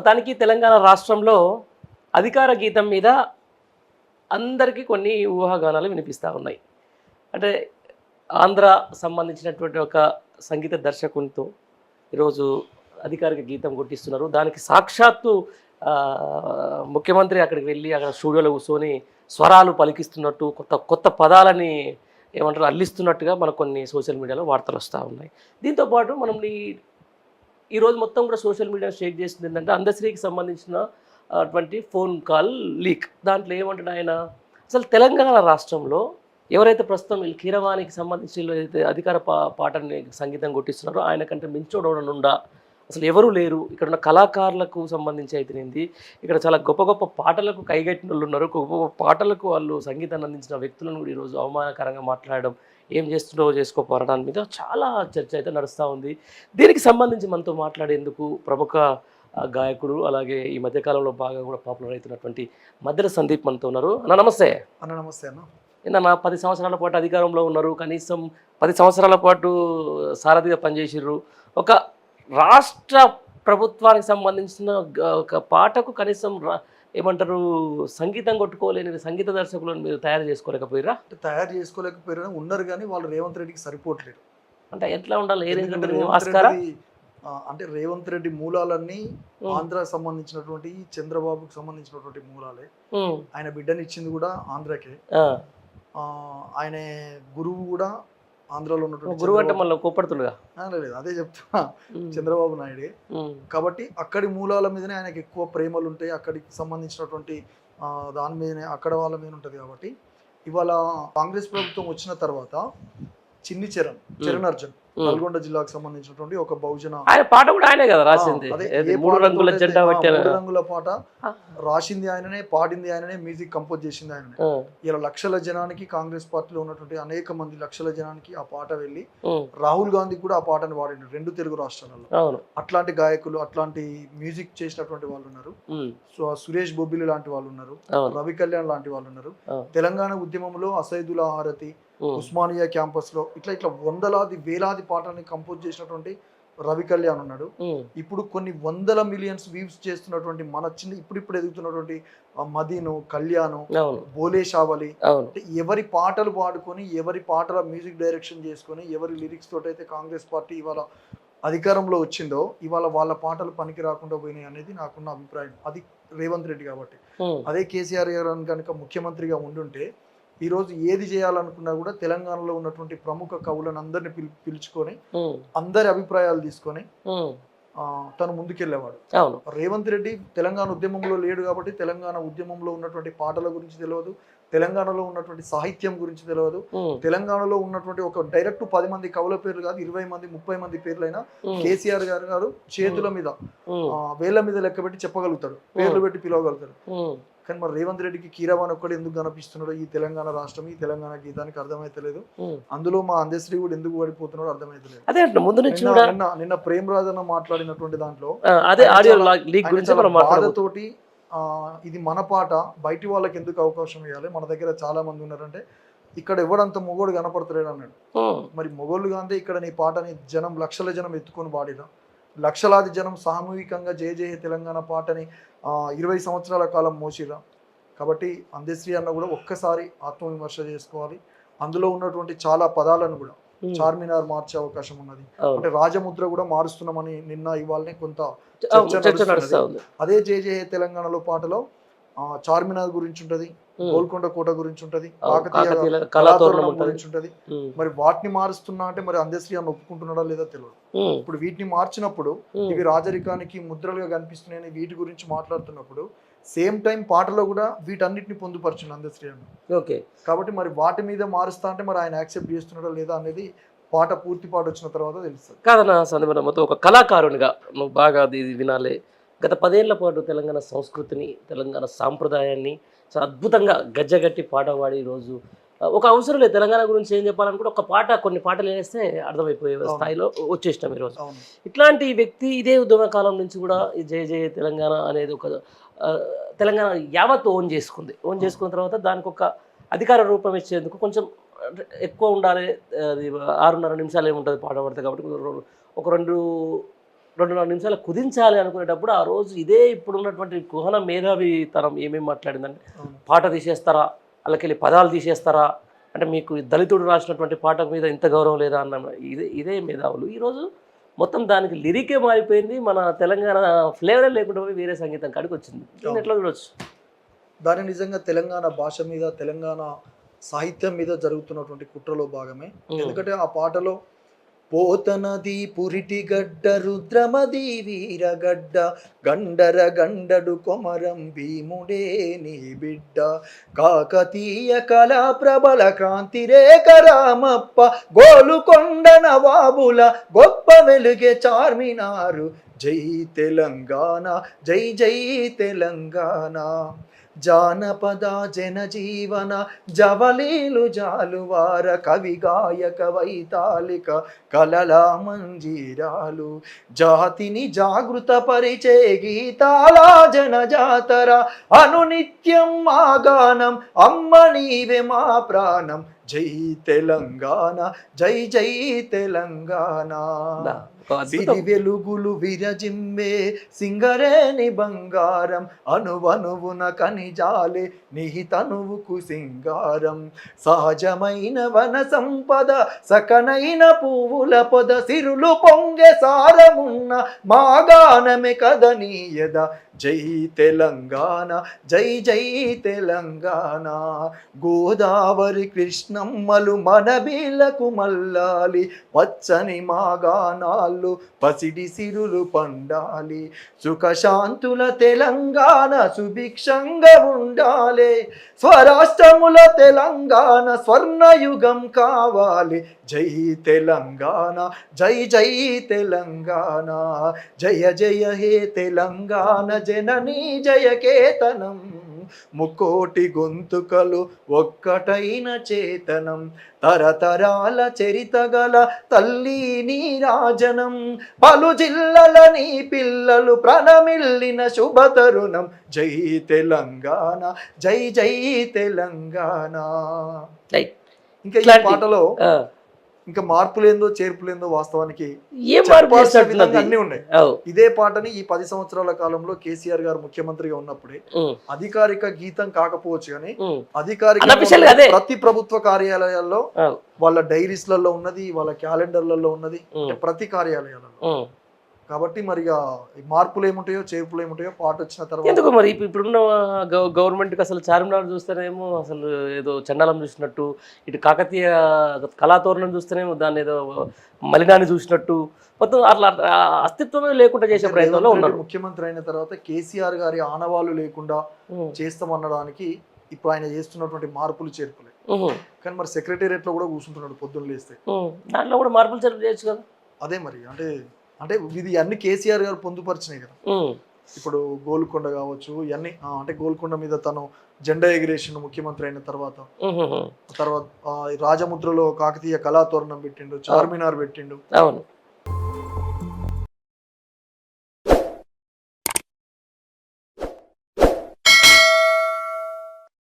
మొత్తానికి తెలంగాణ రాష్ట్రంలో అధికార గీతం మీద అందరికీ కొన్ని ఊహాగానాలు వినిపిస్తూ ఉన్నాయి. అంటే ఆంధ్ర సంబంధించినటువంటి ఒక సంగీత దర్శకునితో ఈరోజు అధికారిక గీతం కొట్టిస్తున్నారు. దానికి సాక్షాత్తు ముఖ్యమంత్రి అక్కడికి వెళ్ళి అక్కడ స్టూడియోలో కూర్చొని స్వరాలు పలికిస్తున్నట్టు కొత్త కొత్త పదాలని ఏమంటారు అల్లిస్తున్నట్టుగా మనకు కొన్ని సోషల్ మీడియాలో వార్తలు వస్తూ ఉన్నాయి. దీంతోపాటు మనం ఈ ఈరోజు మొత్తం కూడా సోషల్ మీడియా షేక్ చేసింది ఏంటంటే అందశ్రీకి సంబంధించిన అటువంటి ఫోన్ కాల్ లీక్. దాంట్లో ఏమంటాడు ఆయన? అసలు తెలంగాణ రాష్ట్రంలో ఎవరైతే ప్రస్తుతం వీళ్ళు కీరవాణికి సంబంధించి ఏదైతే అధికార పా పాటని సంగీతం కొట్టిస్తున్నారో ఆయన కంటే మించోడనుండా అసలు ఎవరు లేరు? ఇక్కడ ఉన్న కళాకారులకు సంబంధించి అయితేనేది ఇక్కడ చాలా గొప్ప గొప్ప పాటలకు కైగట్టిన వాళ్ళు ఉన్నారు. గొప్ప గొప్ప పాటలకు వాళ్ళు సంగీతాన్ని అందించిన వ్యక్తులను కూడా ఈరోజు అవమానకరంగా మాట్లాడడం ఏం చేస్తున్నావో చేసుకోపోరడాని మీద చాలా చర్చ అయితే నడుస్తూ ఉంది. దీనికి సంబంధించి మనతో మాట్లాడేందుకు ప్రముఖ గాయకుడు అలాగే ఈ మధ్యకాలంలో బాగా కూడా పాపులర్ అవుతున్నటువంటి మధ్యల సందీప్ మనతో ఉన్నారు. అన్న నమస్తే. అన్న నమస్తే అన్న. ఏందన్న పది సంవత్సరాల పాటు అధికారంలో ఉన్నారు. కనీసం పది సంవత్సరాల పాటు సారథిగా పనిచేసిర్రు. ఒక రాష్ట్ర ప్రభుత్వానికి సంబంధించిన ఒక పాటకు కనీసం రా- ఏమంటారు సంగీతం కొట్టుకోలేని సంగీత దర్శకులను మీరు తయారు చేసుకోలేకపోయారా తయారు చేసుకోలేకపోయారు ఉన్నారు కానీ వాళ్ళు రేవంత్ రెడ్డికి సరిపోవట్లేరు అంటే ఎట్లా ఉండాలి? ఏ రేంజ్ అంటే రేవంత్ రెడ్డి మూలాలన్నీ ఉమ్, ఆంధ్రాకి సంబంధించినటువంటి చంద్రబాబుకి సంబంధించినటువంటి మూలాలే. ఆయన బిడ్డని ఇచ్చింది కూడా ఆంధ్రాకే. ఆయన గురువు కూడా ఆంధ్రాలో ఉన్నటువంటి గురువు అంటే మళ్ళీ కోపడుతుండగా లేదు అదే చెప్తున్నా చంద్రబాబు నాయుడే. కాబట్టి అక్కడి మూలాల మీదనే ఆయనకి ఎక్కువ ప్రేమలు ఉంటాయి. అక్కడికి సంబంధించినటువంటి దాని మీదనే అక్కడ వాళ్ళ మీద ఉంటుంది కాబట్టి. ఇవాళ కాంగ్రెస్ ప్రభుత్వం వచ్చిన తర్వాత చిన్ని చరణ్ చరణ్ అర్జున్. నల్గొండ జిల్లాకు సంబంధించినటువంటి ఒక బహుజన ఆయన పాట కూడా ఆయనే కదా రాసింది. మూడు రంగుల జెండా మూడు రంగుల పాట రాసింది ఆయననే పాడింది ఆయననే మ్యూజిక్ కంపోజ్ చేసింది ఆయననే. ఇలా లక్షల జనానికి కాంగ్రెస్ పార్టీలో ఉన్నటువంటి అనేక మంది లక్షల జనానికి ఆ పాట వెళ్ళి రాహుల్ గాంధీ కూడా ఆ పాటను పాడిండు రెండు తెలుగు రాష్ట్రాలలో. అట్లాంటి గాయకులు అట్లాంటి మ్యూజిక్ చేసినటువంటి వాళ్ళు ఉన్నారు. సో సురేష్ బొబ్బిలి లాంటి వాళ్ళు ఉన్నారు. రవి కళ్యాణ్ లాంటి వాళ్ళు ఉన్నారు. తెలంగాణ ఉద్యమంలో అసైదుల హారతి ఉస్మానియా క్యాంపస్లో ఇట్లా ఇట్లా వందలాది వేలాది పాటల్ని కంపోజ్ చేసినటువంటి రవి కళ్యాణ్ ఉన్నాడు. ఇప్పుడు కొన్ని వందల మిలియన్స్ వ్యూస్ చేస్తున్నటువంటి మన చిన్న ఇప్పుడిప్పుడు ఎదుగుతున్నటువంటి ఆ మదీను కళ్యాణ్ బోలే షావలి అంటే ఎవరి పాటలు పాడుకొని ఎవరి పాటల మ్యూజిక్ డైరెక్షన్ చేసుకొని ఎవరి లిరిక్స్ తోటి అయితే కాంగ్రెస్ పార్టీ ఇవాళ అధికారంలో వచ్చిందో ఇవాళ వాళ్ళ పాటలు పనికి రాకుండా పోయినాయి అనేది నాకున్న అభిప్రాయం. అది రేవంత్ రెడ్డి కాబట్టి. అదే కేసీఆర్ గారు కనుక ముఖ్యమంత్రిగా ఉండుంటే ఈరోజు ఏది చేయాలనుకున్నా కూడా తెలంగాణలో ఉన్నటువంటి ప్రముఖ కవులను అందరిని పిలి పిలుచుకొని అందరి అభిప్రాయాలు తీసుకొని తను ముందుకెళ్ళేవాడు. రేవంత్ రెడ్డి తెలంగాణ ఉద్యమంలో లేడు కాబట్టి తెలంగాణ ఉద్యమంలో ఉన్నటువంటి పాటల గురించి తెలియదు తెలంగాణలో ఉన్నటువంటి సాహిత్యం గురించి తెలియదు తెలంగాణలో ఉన్నటువంటి ఒక డైరెక్ట్ పది మంది కవుల పేర్లు కాదు ఇరవై మంది ముప్పై మంది పేర్లైనా కేసీఆర్ గారు గారు చేతుల మీద వేళ్ళ మీద లెక్క పెట్టి చెప్పగలుగుతాడు పేర్లు పెట్టి పిలవగలుగుతాడు కానీ మరి రేవంత్ రెడ్డికి కీరవాన్ ఒక్కడు ఎందుకు కనిపిస్తున్నాడో ఈ తెలంగాణ రాష్ట్రం ఈ తెలంగాణ గీతానికి అర్థమైతలేదు. అందులో మా అందశ్రీ కూడా ఎందుకు పడిపోతున్నాడో అర్థమైతలేదు. అదే ముందు నుంచి నిన్న నిన్న ప్రేమ్ అన్న మాట్లాడినటువంటి దాంట్లో అదే ఆడియో లీక్ గురించి బాధతోటి ఇది మన పాట. బయటి వాళ్ళకి ఎందుకు అవకాశం ఇవ్వాలి? మన దగ్గర చాలా మంది ఉన్నారంటే ఇక్కడ ఎవడంత మొగోడు కనపడతలేడు అన్నాడు. మరి మొగోళ్ళు గాంధీ ఇక్కడ నీ పాటని జనం లక్షల జనం ఎత్తుకొని పాడిరా. లక్షలాది జనం సామూహికంగా జయ జయ తెలంగాణ పాటని ఆ, ఇరవై సంవత్సరాల కాలం మోసిరా. కాబట్టి అందశ్రీ అన్న కూడా ఒక్కసారి ఆత్మవిమర్శ చేసుకోవాలి. అందులో ఉన్నటువంటి చాలా పదాలను కూడా చార్మినార్ మార్చే అవకాశం ఉన్నది. అంటే రాజముద్ర కూడా మారుస్తున్నామని నిన్న ఇవాళనే కొంత అదే జయ తెలంగాణలో పాటలో ఆ, చార్మినార్ గురించి ఉంటది ఉమ్, గోల్కొండ కోట గురించి ఉంటది కాకతీయ కళాతోరణం గురించి. ఉంటది మరి వాటిని మారుస్తున్నా అంటే మరి అందశ్రీ అన్న ఒప్పుకుంటున్నాడా లేదా తెలియదు ఉమ్, ఇప్పుడు వీటిని మార్చినప్పుడు ఇవి రాజరికానికి ముద్రలుగా కనిపిస్తున్నాయని వీటి గురించి మాట్లాడుతున్నప్పుడు సేమ్ టైం పాటలో కూడా వీటన్నిటిని పొందుపరచుంది అందశ్రీ అన్న ఓకే. కాబట్టి మరి వాటి మీద మారుస్తా అంటే మరి ఆయన యాక్సెప్ట్ చేస్తున్నాడా లేదా అనేది పాట పూర్తి పాట వచ్చిన తర్వాత తెలుస్తుంది. కాదన్న సందర్భం మొత్తం ఒక కళాకారునిగా నువ్వు బాగా అది ఇది వినాలి. గత పదేళ్ళ పాటు తెలంగాణ సంస్కృతిని తెలంగాణ సాంప్రదాయాన్ని చాలా అద్భుతంగా గజ్జగట్టి పాట పాడి ఈరోజు ఒక అవసరం లేదు. తెలంగాణ గురించి ఏం చెప్పాలనుకుంటే ఒక పాట కొన్ని పాటలు వేస్తే అర్థమైపోయే. స్థాయిలో వచ్చేసినాం ఈరోజు. ఇట్లాంటి వ్యక్తి ఇదే ఉద్యమ కాలం నుంచి కూడా ఈ జయ జయ తెలంగాణ అనేది ఒక తెలంగాణ యావత్ ఓన్ చేసుకుంది. ఓన్ చేసుకున్న తర్వాత దానికి ఒక అధికార రూపం ఇచ్చేందుకు కొంచెం ఎక్కువ ఉండాలి. అది ఆరున్నర నిమిషాలు ఏముంటుంది పాట పడితే కాబట్టి ఒక రెండు రెండున్నర నిమిషాలు కుదించాలి అనుకునేటప్పుడు ఆ రోజు ఇదే ఇప్పుడున్నటువంటి కుహన మేధావి తనం ఏమేమి మాట్లాడిందంటే. పాట తీసేస్తారా? అలాకెళ్ళి పదాలు తీసేస్తారా? అంటే మీకు దళితుడు రాసినటువంటి పాట మీద ఇంత గౌరవం లేదా అన్న ఇదే ఇదే మేధావులు. ఈరోజు మొత్తం దానికి లిరికే మారిపోయింది. మన తెలంగాణ ఫ్లేవరే లేకుండా పోయి వేరే సంగీతం కాడికి వచ్చింది. ఎట్లా చూడొచ్చు? దాని నిజంగా తెలంగాణ భాష మీద తెలంగాణ సాహిత్యం మీద జరుగుతున్నటువంటి కుట్రలో భాగమే. ఎందుకంటే ఆ పాటలో పోతనది పురిటిగడ్డ రుద్రమది వీరగడ్డ గండర గండడు కొమరం భీముడే నీ బిడ్డ. కాకతీయ కళా ప్రబల క్రాంతి రామప్ప గోలుకొండ నవాబుల గొప్ప వెలుగే చార్మినారు. జై తెలంగాణ జై జై తెలంగాణ. జానపద జనజీవన జవలీలు జాలువార కవి గాయక వైతాళిక కలల మంజీరాలు. జాతిని జాగృత పరిచే గీతాల జనజాతర అనునిత్యం మా గానం అమ్మ నీవే మా ప్రాణం. జై తెలంగాణ జై జై తెలంగాణ. వెలుగులు విరజిమ్మే సింగరేణి బంగారం అనువనువున కనిజాలే నిహితనువుకు సింగారం. సహజమైన వన సంపద సకనైన పువ్వుల పొద సిరులు పొంగె సారమున్న మాగానమే కదనీయద జై తెలంగాణ జై జై తెలంగాణ. గోదావరి కృష్ణమ్మలు మనబీలకు మల్లాలి పచ్చని మాగానాళ్ళు పసిడి సిరులు పండాలి. సుఖశాంతుల తెలంగాణ సుభిక్షంగా ఉండాలి. స్వరాష్ట్రముల తెలంగాణ స్వర్ణయుగం కావాలి. జై తెలంగాణ జై జై తెలంగాణ జయ జయ హే తెలంగాణ జననీ జయ ముక్కోటి గొంతుకలు ఒక్కటైన చేతనం. తరతరాల చరిత గల తల్లి నీ రాజనం. పలు జిల్లల నీ పిల్లలు ప్రణమిల్లిన శుభతరుణం. జై తెలంగాణ జై జై తెలంగాణ. రైట్ ఇంకా ఈ పాటలో ఇంకా వాస్తవానికి మార్పు చెప్పాల్సిన విధంగా చేస్తున్నది అన్నీ ఉన్నాయి. ఇదే పాటని ఈ పది సంవత్సరాల కాలంలో కేసీఆర్ గారు ముఖ్యమంత్రిగా ఉన్నప్పుడే అధికారిక గీతం కాకపోవచ్చు కానీ అధికారిక. ప్రతి ప్రభుత్వ కార్యాలయాల్లో వాళ్ళ డైరీస్లలో ఉన్నది వాళ్ళ క్యాలెండర్లలో ఉన్నది ప్రతి కార్యాలయాలలో. కాబట్టి మరి మార్పులు ఏముంటాయో చేర్పులు ఏముంటాయో పాట వచ్చిన తర్వాత ఎందుకు మరి? ఇప్పుడు ఇప్పుడున్న గవ గవర్నమెంట్కి అసలు చార్మినార్ చూస్తేనేమో అసలు ఏదో చండాలం చూసినట్టు ఇటు కాకతీయ కళాతోరణం చూస్తేనేమో దాన్ని ఏదో మలినాన్ని చూసినట్టు మొత్తం అట్లా అస్తిత్వమే లేకుండా చేసే ప్రయత్నంలో ఉన్నారు. ముఖ్యమంత్రి అయిన తర్వాత కేసీఆర్ గారి ఆనవాళ్ళు లేకుండా చేస్తామనడానికి ఇప్పుడు ఆయన చేస్తున్నటువంటి మార్పులు చేర్పులే. కానీ మరి సెక్రటేరియట్లో కూడా కూర్చుంటున్నాడు పొద్దున్న లేస్తే. దాంట్లో కూడా మార్పులు చర్చ చేయొచ్చు కదా. అదే మరి అంటే అంటే ఇది అన్ని కేసీఆర్ గారు పొందుపరిచినాయి కదా. ఇప్పుడు గోల్కొండ కావచ్చు ఇవన్నీ అంటే గోల్కొండ మీద తను జెండా ఎగిరేషన్ ముఖ్యమంత్రి అయిన తర్వాత. తర్వాత రాజముద్రలో కాకతీయ కళాతోరణం పెట్టిండు చార్మినార్ పెట్టిండు. అవును.